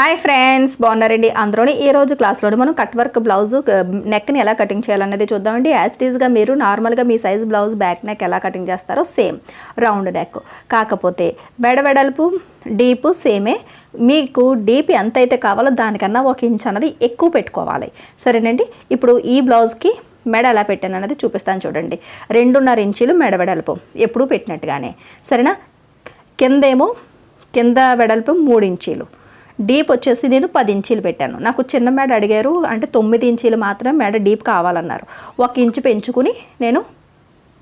Hi friends బాగున్నారండి. అందులోని ఈ రోజు మనం కట్ వర్క్ బ్లౌజ్ నెక్ని ఎలా కటింగ్ చేయాలనేది చూద్దామండి. యాజ్ టీజ్గా మీరు నార్మల్గా మీ సైజ్ బ్లౌజ్ బ్యాక్ నెక్ ఎలా కటింగ్ చేస్తారో సేమ్ రౌండ్ నెక్ కాకపోతే బెడబెడల్పు డీప్ సేమే మీకు డీప్ ఎంత అయితే కావాలో దానికన్నా ఒక ఇంచ్ అన్నది ఎక్కువ పెట్టుకోవాలి. సరేనండి? ఇప్పుడు ఈ బ్లౌజ్కి మెడ ఎలా పెట్టాను అన్నది చూపిస్తాను చూడండి. రెండున్నర ఇంచీలు మెడ వెడల్పు ఎప్పుడూ పెట్టినట్టుగానే. సరేనా? కిందేమో కింద వెడల్పు మూడు ఇంచీలు. డీప్ వచ్చేసి నేను పది ఇంచీలు పెట్టాను. నాకు చిన్న మేడ అడిగారు అంటే తొమ్మిది ఇంచీలు మాత్రం మేడ డీప్ కావాలన్నారు. ఒక ఇంచు పెంచుకుని నేను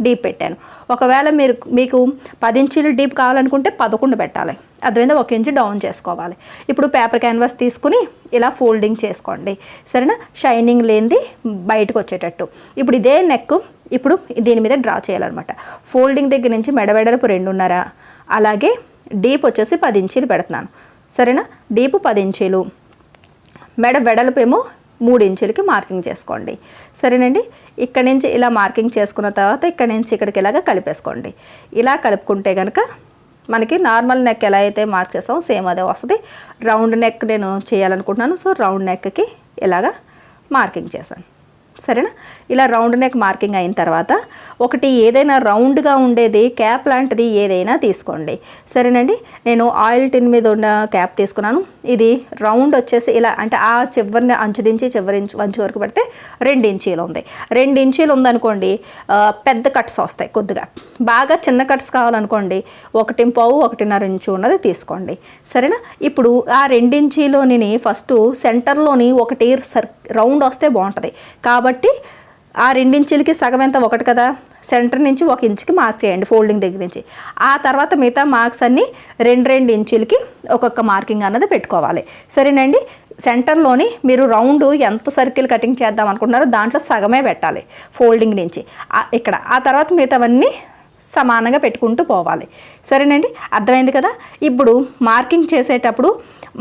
డీప్ పెట్టాను. ఒకవేళ మీరు మీకు పది ఇంచీలు డీప్ కావాలనుకుంటే పదకొండు పెట్టాలి. అర్థమైందా? ఒక ఇంచు డౌన్ చేసుకోవాలి. ఇప్పుడు పేపర్ క్యాన్వాస్ తీసుకుని ఇలా ఫోల్డింగ్ చేసుకోండి. సరేనా? షైనింగ్ లేనిది బయటకు వచ్చేటట్టు. ఇప్పుడు ఇదే నెక్ ఇప్పుడు దీని మీద డ్రా చేయాలన్నమాట. ఫోల్డింగ్ దగ్గర నుంచి మెడవెడలపు రెండున్నర. అలాగే డీప్ వచ్చేసి పది ఇంచీలు పెడుతున్నాను. సరేనా? డీపు పది ఇంచీలు మెడ వెడల్పు ఏమో మూడు ఇంచులకి మార్కింగ్ చేసుకోండి. సరేనండి? ఇక్కడ నుంచి ఇలా మార్కింగ్ చేసుకున్న తర్వాత ఇక్కడ నుంచి ఇక్కడికి ఇలాగ కలిపేసుకోండి. ఇలా కలుపుకుంటే కనుక మనకి నార్మల్ నెక్ ఎలా అయితే మార్క్ చేస్తామో సేమ్ అదే వస్తుంది. రౌండ్ నెక్ నేను చేయాలనుకుంటున్నాను. సో రౌండ్ నెక్కి ఇలాగా మార్కింగ్ చేశాను. సరేనా? ఇలా రౌండ్ నెక్ మార్కింగ్ అయిన తర్వాత ఒకటి ఏదైనా రౌండ్గా ఉండేది క్యాప్ లాంటిది ఏదైనా తీసుకోండి. సరేనండి? నేను ఆయిల్ టిన్ మీద ఉన్న క్యాప్ తీసుకున్నాను. ఇది రౌండ్ వచ్చేసి ఇలా అంటే ఆ చివరిని అంచు నుంచి చివరి అంచు వరకు పెడితే రెండు ఇంచీలు ఉంది. రెండు ఇంచీలు ఉందనుకోండి పెద్ద కట్స్ వస్తాయి కొద్దిగా. బాగా చిన్న కట్స్ కావాలనుకోండి ఒకటి పావు ఒకటిన్నర ఇంచు ఉన్నది తీసుకోండి. సరేనా? ఇప్పుడు ఆ రెండించీలోని ఫస్ట్ సెంటర్లోని ఒకటి సర్ రౌండ్ వస్తే బాగుంటుంది. కాబట్టి ఆ రెండించులకి సగం ఎంత? ఒకటి కదా. సెంటర్ నుంచి ఒక ఇంచుకి మార్క్ చేయండి ఫోల్డింగ్ దగ్గర నుంచి. ఆ తర్వాత మిగతా మార్క్స్ అన్నీ రెండు రెండు ఇంచులకి ఒక్కొక్క మార్కింగ్ అన్నది పెట్టుకోవాలి. సరేనండి? సెంటర్లోని మీరు రౌండ్ ఎంత సర్కిల్ కటింగ్ చేద్దాం అనుకుంటున్నారో దాంట్లో సగమే పెట్టాలి ఫోల్డింగ్ నుంచి. ఇక్కడ. ఆ తర్వాత మిగతావన్నీ సమానంగా పెట్టుకుంటూ పోవాలి. సరేనండి? అర్థమైంది కదా? ఇప్పుడు మార్కింగ్ చేసేటప్పుడు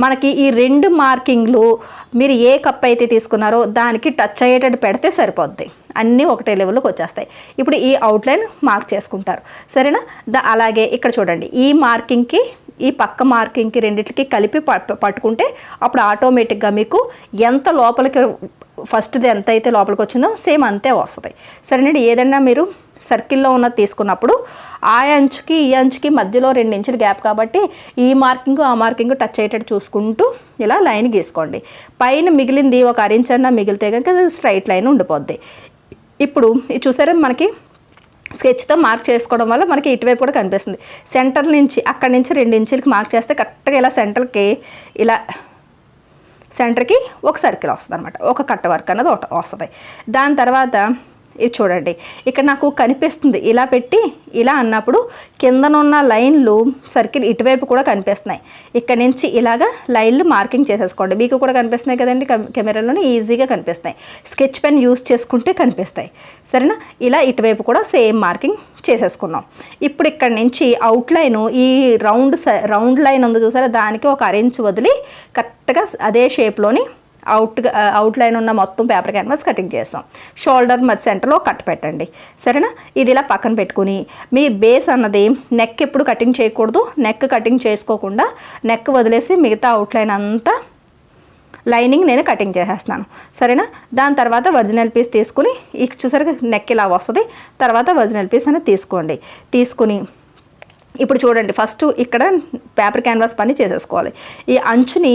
మనకి ఈ రెండు మార్కింగ్లు మీరు ఏ కప్ అయితే తీసుకున్నారో దానికి టచ్ అయ్యేటట్టు పెడితే సరిపోద్ది. అన్నీ ఒకటే లెవెల్లోకి వచ్చేస్తాయి. ఇప్పుడు ఈ అవుట్లైన్ మార్క్ చేసుకుంటారు. సరేనా? దా అలాగే ఇక్కడ చూడండి. ఈ మార్కింగ్కి ఈ పక్క మార్కింగ్కి రెండింటికి కలిపి పట్టుకుంటే అప్పుడు ఆటోమేటిక్గా మీకు ఎంత లోపలికి ఫస్ట్ది ఎంత అయితే లోపలికి వచ్చిందో సేమ్ అంతే వస్తుంది. సరేనండి? ఏదైనా మీరు సర్కిల్లో ఉన్నది తీసుకున్నప్పుడు ఆ అంచుకి ఈ అంచుకి మధ్యలో రెండు ఇంచులు గ్యాప్ కాబట్టి ఈ మార్కింగ్ ఆ మార్కింగ్ టచ్ అయ్యేటట్టు చూసుకుంటూ ఇలా లైన్ గీసుకోండి. పైన మిగిలింది ఒక అరించన్న మిగిలితే కనుక అది స్ట్రైట్ లైన్ ఉండిపోద్ది. ఇప్పుడు ఇది చూసారా మనకి స్కెచ్తో మార్క్ చేసుకోవడం వల్ల మనకి ఇటువైపు కూడా కనిపిస్తుంది. సెంటర్ నుంచి అక్కడి నుంచి రెండు ఇంచులకి మార్క్ చేస్తే కరెక్ట్గా ఇలా సెంటర్కి ఇలా సెంటర్కి ఒక సర్కిల్ వస్తుంది అనమాట ఒక కట్ట వర్క్ అనేది ఒకటి వస్తుంది. దాని తర్వాత ఇది చూడండి. ఇక్కడ నాకు కనిపిస్తుంది. ఇలా పెట్టి ఇలా అన్నప్పుడు కిందనున్న లైన్లు సర్కిల్ ఇటువైపు కూడా కనిపిస్తున్నాయి. ఇక్కడ నుంచి ఇలాగా లైన్లు మార్కింగ్ చేసేసుకోండి. మీకు కూడా కనిపిస్తున్నాయి కదండి కెమెరాలోనే ఈజీగా కనిపిస్తున్నాయి. స్కెచ్ పెన్ యూస్ చేసుకుంటే కనిపిస్తాయి. సరేనా? ఇలా ఇటువైపు కూడా సేమ్ మార్కింగ్ చేసేసుకున్నాం. ఇప్పుడు ఇక్కడ నుంచి అవుట్లైన్ ఈ రౌండ్ స- రౌండ్ లైన్ ఉంది చూసారా? దానికి ఒక అరెంజ్ వదిలి కరెక్ట్గా అదే షేప్లోని అవుట్ అవుట్ లైన్ ఉన్న మొత్తం పేపర్ క్యాన్వాస్ కటింగ్ చేస్తాం. షోల్డర్ మధ్య సెంటర్లో కట్ పెట్టండి. సరేనా? ఇది ఇలా పక్కన పెట్టుకుని మీ బేస్ అన్నది నెక్ ఎప్పుడు కటింగ్ చేయకూడదు. నెక్ కటింగ్ చేసుకోకుండా నెక్ వదిలేసి మిగతా అవుట్ లైన్ అంతా లైనింగ్ నేను కటింగ్ చేసేస్తాను సరేనా? దాని తర్వాత ఒరిజినల్ పీస్ తీసుకుని ఈ చూసారు నెక్ ఇలా వస్తుంది. తర్వాత ఒరిజినల్ పీస్ అనేది తీసుకోండి. తీసుకుని ఇప్పుడు చూడండి ఫస్ట్ ఇక్కడ పేపర్ క్యాన్వాస్ పని చేసేసుకోవాలి. ఈ అంచుని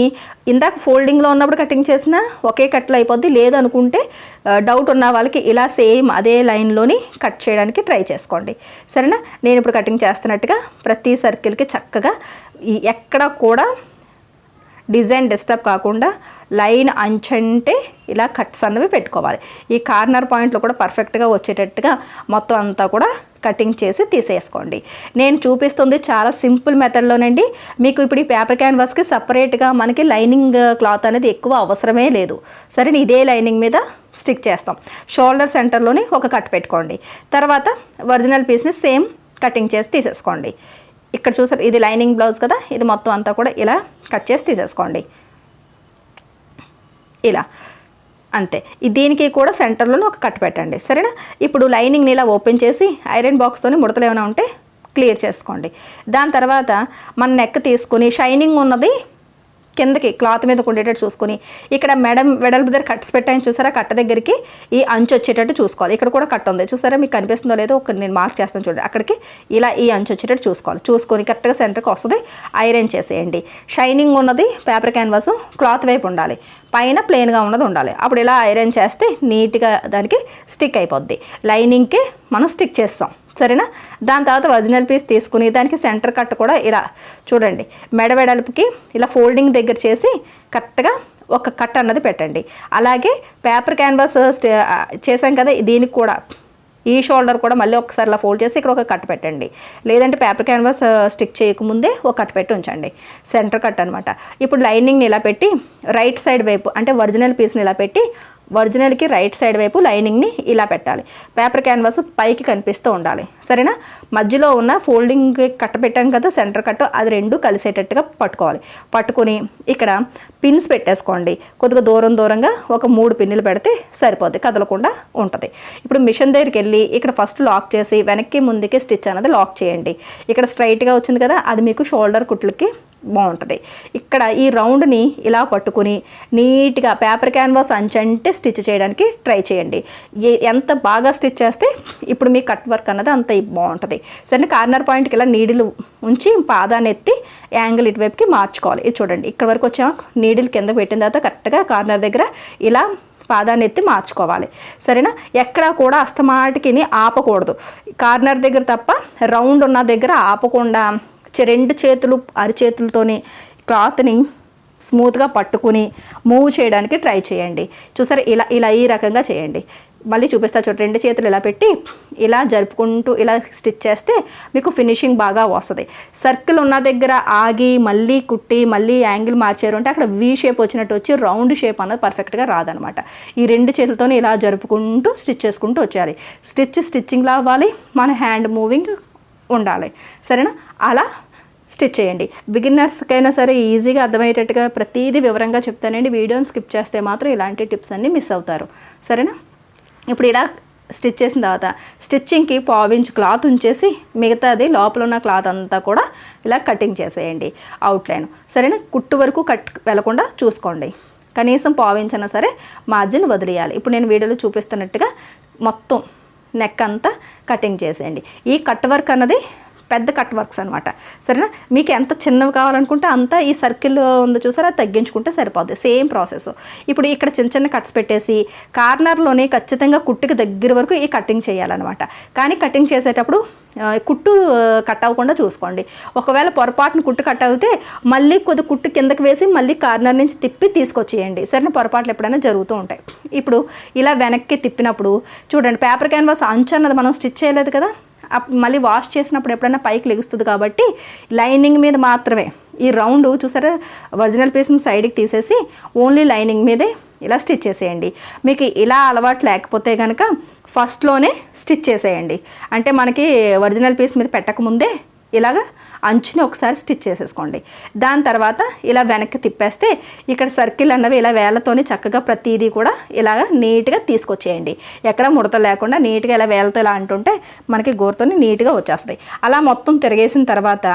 ఇందాక ఫోల్డింగ్లో ఉన్నప్పుడు కటింగ్ చేసినా ఒకే కట్లో అయిపోద్ది. లేదనుకుంటే డౌట్ ఉన్న వాళ్ళకి ఇలా సేమ్ అదే లైన్లోని కట్ చేయడానికి ట్రై చేసుకోండి. సరేనా? నేను ఇప్పుడు కటింగ్ చేస్తున్నట్టుగా ప్రతి సర్కిల్కి చక్కగా ఈ ఎక్కడ కూడా డిజైన్ డిస్టర్బ్ కాకుండా లైన్ అంచంటే ఇలా కట్స్ అన్నవి పెట్టుకోవాలి. ఈ కార్నర్ పాయింట్లో కూడా పర్ఫెక్ట్గా వచ్చేటట్టుగా మొత్తం అంతా కూడా కటింగ్ చేసి తీసేసుకోండి. నేను చూపిస్తుంది చాలా సింపుల్ మెథడ్లోనండి. మీకు ఇప్పుడు ఈ పేపర్ క్యాన్వాస్కి సపరేట్గా మనకి లైనింగ్ క్లాత్ అనేది ఎక్కువ అవసరమే లేదు. సరే ఇదే లైనింగ్ మీద స్టిక్ చేస్తాం. షోల్డర్ సెంటర్లోని ఒక కట్ పెట్టుకోండి. తర్వాత ఒరిజినల్ పీస్ని సేమ్ కటింగ్ చేసి తీసేసుకోండి. ఇక్కడ చూసారు ఇది లైనింగ్ బ్లౌజ్ కదా? ఇది మొత్తం అంతా కూడా ఇలా కట్ చేసి తీసేసుకోండి. ఇలా. అంతే. దీనికి కూడా సెంటర్లో ఒక కట్ పెట్టండి. సరేనా? ఇప్పుడు లైనింగ్ని ఇలా ఓపెన్ చేసి ఐరన్ బాక్స్తోని ముడతలు ఏమైనా ఉంటే క్లియర్ చేసుకోండి. దాని తర్వాత మన నెక్ తీసుకుని షైనింగ్ ఉన్నది కిందకి క్లాత్ మీద ఉండేటట్టు చూసుకొని ఇక్కడ మేడం వెడల్పు దగ్గర కట్స్ పెట్టాయని చూసారా? కట్ట దగ్గరికి ఈ అంచు వచ్చేటట్టు చూసుకోవాలి. ఇక్కడ కూడా కట్ట ఉంది. చూసారా? మీకు కనిపిస్తుందో లేదో ఒక నేను మార్క్ చేస్తాను చూడండి. అక్కడికి ఇలా ఈ అంచు వచ్చేటట్టు చూసుకోవాలి. చూసుకొని కరెక్ట్గా సెంటర్కి వస్తుంది. ఐరన్ చేసేయండి. షైనింగ్ ఉన్నది పేపర్ క్యాన్వాస్ క్లాత్ వైపు ఉండాలి. పైన ప్లెయిన్గా ఉన్నది ఉండాలి. అప్పుడు ఇలా ఐరన్ చేస్తే నీట్గా దానికి స్టిక్ అయిపోద్ది. లైనింగ్కి మనం స్టిక్ చేస్తాం. సరేనా? దాని తర్వాత ఒరిజినల్ పీస్ తీసుకుని దానికి సెంటర్ కట్ కూడా ఇలా చూడండి. మెడ వెడల్పుకి ఇలా ఫోల్డింగ్ దగ్గర చేసి కరెక్ట్గా ఒక కట్ అన్నది పెట్టండి. అలాగే పేపర్ క్యాన్వాస్ చేశాం చేసాం కదా దీనికి కూడా ఈ షోల్డర్ కూడా మళ్ళీ ఒకసారి ఇలా ఫోల్డ్ చేసి ఇక్కడ ఒక కట్ పెట్టండి. లేదంటే పేపర్ క్యాన్వాస్ స్టిక్ చేయకముందే ఒక కట్ పెట్టి ఉంచండి. సెంటర్ కట్ అనమాట ఇప్పుడు లైనింగ్ని ఇలా పెట్టి రైట్ సైడ్ వైపు అంటే ఒరిజినల్ పీస్ని ఇలా పెట్టి ఒరిజినల్కి రైట్ సైడ్ వైపు లైనింగ్ని ఇలా పెట్టాలి. పేపర్ క్యాన్వాస్ పైకి కనిపిస్తూ ఉండాలి. సరేనా? మధ్యలో ఉన్న ఫోల్డింగ్ కట్ట పెట్టాం కదా సెంటర్ కట్ అది రెండు కలిసేటట్టుగా పట్టుకోవాలి. పట్టుకొని ఇక్కడ పిన్స్ పెట్టేసుకోండి. కొద్దిగా దూరం దూరంగా ఒక మూడు పిన్నులు పెడితే సరిపోద్ది కదలకుండా ఉంటుంది. ఇప్పుడు మిషన్ దగ్గరికి వెళ్ళి ఇక్కడ ఫస్ట్ లాక్ చేసి వెనక్కి ముందుకి స్టిచ్ అనేది లాక్ చేయండి. ఇక్కడ స్ట్రైట్గా వచ్చింది కదా అది మీకు షోల్డర్ కుట్లకి బాగుంటుంది. ఇక్కడ ఈ రౌండ్ని ఇలా పట్టుకుని నీట్గా పేపర్ క్యాన్వాస్ అంచంటే స్టిచ్ చేయడానికి ట్రై చేయండి. ఎంత బాగా స్టిచ్ చేస్తే ఇప్పుడు మీ కట్ వర్క్ అన్నది అంత బాగుంటుంది. సరే కార్నర్ పాయింట్కి ఇలా నీడిలు ఉంచి పాదాన్ని ఎత్తి యాంగిల్ ఇటువైపుకి మార్చుకోవాలి. ఇది చూడండి. ఇక్కడ వరకు వచ్చాం నీడిల్ కింద పెట్టిన తర్వాత కరెక్ట్గా కార్నర్ దగ్గర ఇలా పాదాన్ని ఎత్తి మార్చుకోవాలి. సరేనా? ఎక్కడా కూడా అస్తమాటికి ఆపకూడదు. కార్నర్ దగ్గర తప్ప రౌండ్ ఉన్న దగ్గర ఆపకుండా రెండు చేతులు అరిచేతులతోని క్లాత్ని స్మూత్గా పట్టుకుని మూవ్ చేయడానికి ట్రై చేయండి. చూసారా ఇలా ఇలా ఈ రకంగా చేయండి. మళ్ళీ చూపిస్తా చూడండి రెండు చేతులు ఇలా పెట్టి ఇలా జరుపుకుంటూ ఇలా స్టిచ్ చేస్తే మీకు ఫినిషింగ్ బాగా వస్తుంది. సర్కిల్ ఉన్న దగ్గర ఆగి మళ్ళీ కుట్టి మళ్ళీ యాంగిల్ మార్చారు అంటే అక్కడ వీ షేప్ వచ్చినట్టు వచ్చి రౌండ్ షేప్ అన్నది పర్ఫెక్ట్గా రాదనమాట. ఈ రెండు చేతులతోనే ఇలా జరుపుకుంటూ స్టిచ్ చేసుకుంటూ వచ్చేయాలి. స్టిచ్ స్టిచ్చింగ్లా అవ్వాలి మన హ్యాండ్ మూవింగ్ ఉండాలి. సరేనా? అలా స్టిచ్ చేయండి. బిగినర్స్కైనా సరే ఈజీగా అర్థమయ్యేటట్టుగా ప్రతిదీ వివరంగా చెప్తానండి. వీడియోని స్కిప్ చేస్తే మాత్రం ఇలాంటి టిప్స్ అన్నీ మిస్ అవుతారు. సరేనా? ఇప్పుడు ఇలా స్టిచ్ చేసిన తర్వాత స్టిచ్చింగ్కి పావించ్ క్లాత్ ఉంచేసి మిగతాది లోపల ఉన్న క్లాత్ అంతా కూడా ఇలా కటింగ్ చేసేయండి. అవుట్లైన్. సరేనా? కుట్టు వరకు కట్ వెళ్ళకుండా చూసుకోండి. కనీసం పావించైనా సరే మార్జిన్ వదిలేయాలి. ఇప్పుడు నేను వీడియోలో చూపిస్తున్నట్టుగా మొత్తం నెక్ అంతా కటింగ్ చేసేయండి. ఈ కట్ వర్క్ అన్నది పెద్ద కట్ వర్క్స్ అనమాట సరేనా? మీకు ఎంత చిన్నవి కావాలనుకుంటే అంత ఈ సర్కిల్ ఉంది చూసారా? అది తగ్గించుకుంటే సరిపోద్ది. సేమ్ ప్రాసెస్ ఇప్పుడు ఇక్కడ చిన్న చిన్న కట్స్ పెట్టేసి కార్నర్లోనే ఖచ్చితంగా కుట్టుకి దగ్గర వరకు ఈ కటింగ్ చేయాలన్నమాట. కానీ కటింగ్ చేసేటప్పుడు కుట్టు కట్ అవ్వకుండా చూసుకోండి. ఒకవేళ పొరపాటున కుట్టు కట్ అవుతే మళ్ళీ కొద్ది కుట్టు కిందకి వేసి మళ్ళీ కార్నర్ నుంచి తిప్పి తీసుకొచ్చేయండి. సరైన? పొరపాట్లు ఎప్పుడైనా జరుగుతూ ఉంటాయి. ఇప్పుడు ఇలా వెనక్కి తిప్పినప్పుడు చూడండి పేపర్ క్యాన్వాస్ అంచు అన్నది మనం స్టిచ్ చేయలేదు కదా? అప్- మళ్ళీ వాష్ చేసినప్పుడు ఎప్పుడైనా పైకి లెగుస్తుంది కాబట్టి లైనింగ్ మీద మాత్రమే ఈ రౌండ్ చూసారా? ఒరిజినల్ పీస్ని సైడ్కి తీసేసి ఓన్లీ లైనింగ్ మీదే ఇలా స్టిచ్ చేసేయండి. మీకు ఇలా అలవాటు లేకపోతే కనుక ఫస్ట్లోనే స్టిచ్ చేసేయండి. అంటే మనకి ఒరిజినల్ పీస్ మీద పెట్టకముందే ఇలాగ అంచుని ఒకసారి స్టిచ్ చేసేసుకోండి. దాని తర్వాత ఇలా వెనక్కి తిప్పేస్తే ఇక్కడ సర్కిల్ అన్నవి ఇలా వేలతోని చక్కగా ప్రతిదీ కూడా ఇలాగ నీట్గా తీసుకొచ్చేయండి. ఎక్కడ ముడత లేకుండా నీట్గా ఇలా వేలతో ఇలా అంటుంటే మనకి గోరుతోని నీట్గా వచ్చేస్తాయి. అలా మొత్తం తిరిగేసిన తర్వాత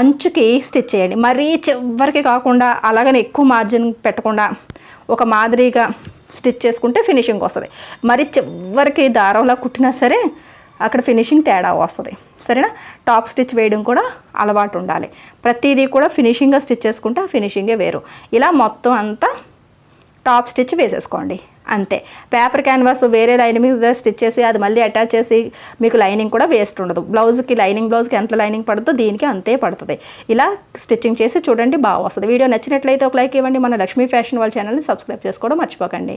అంచుకి స్టిచ్ చేయండి. మరీ చివరికి కాకుండా అలాగని ఎక్కువ మార్జిన్ పెట్టకుండా ఒక మాదిరిగా స్టిచ్ చేసుకుంటే ఫినిషింగ్ వస్తుంది. మరి చివరికి దారంలా కుట్టినా సరే అక్కడ ఫినిషింగ్ తేడా వస్తుంది. సరేనా? టాప్ స్టిచ్ వేయడం కూడా అలవాటు ఉండాలి. ప్రతిదీ కూడా ఫినిషింగ్గా స్టిచ్ చేసుకుంటే ఆ ఫినిషింగే వేరు. ఇలా మొత్తం అంతా టాప్ స్టిచ్ వేసేసుకోండి. అంతే. పేపర్ క్యాన్వాస్ వేరే లైన్ మీద స్టిచ్ చేసి అది మళ్ళీ అటాచ్ చేసి మీకు లైనింగ్ కూడా వేస్ట్ ఉండదు. బ్లౌజ్కి లైనింగ్ బ్లౌజ్కి ఎంత లైనింగ్ పడుతుందో దీనికి అంతే పడుతుంది. ఇలా స్టిచ్చింగ్ చేసి చూడండి బాగా వస్తుంది. వీడియో నచ్చినట్లయితే ఒక లైక్ ఇవ్వండి. మన లక్ష్మీ ఫ్యాషన్ వాళ్ళ ఛానల్ని సబ్స్క్రైబ్ చేసుకోవడం మర్చిపోకండి.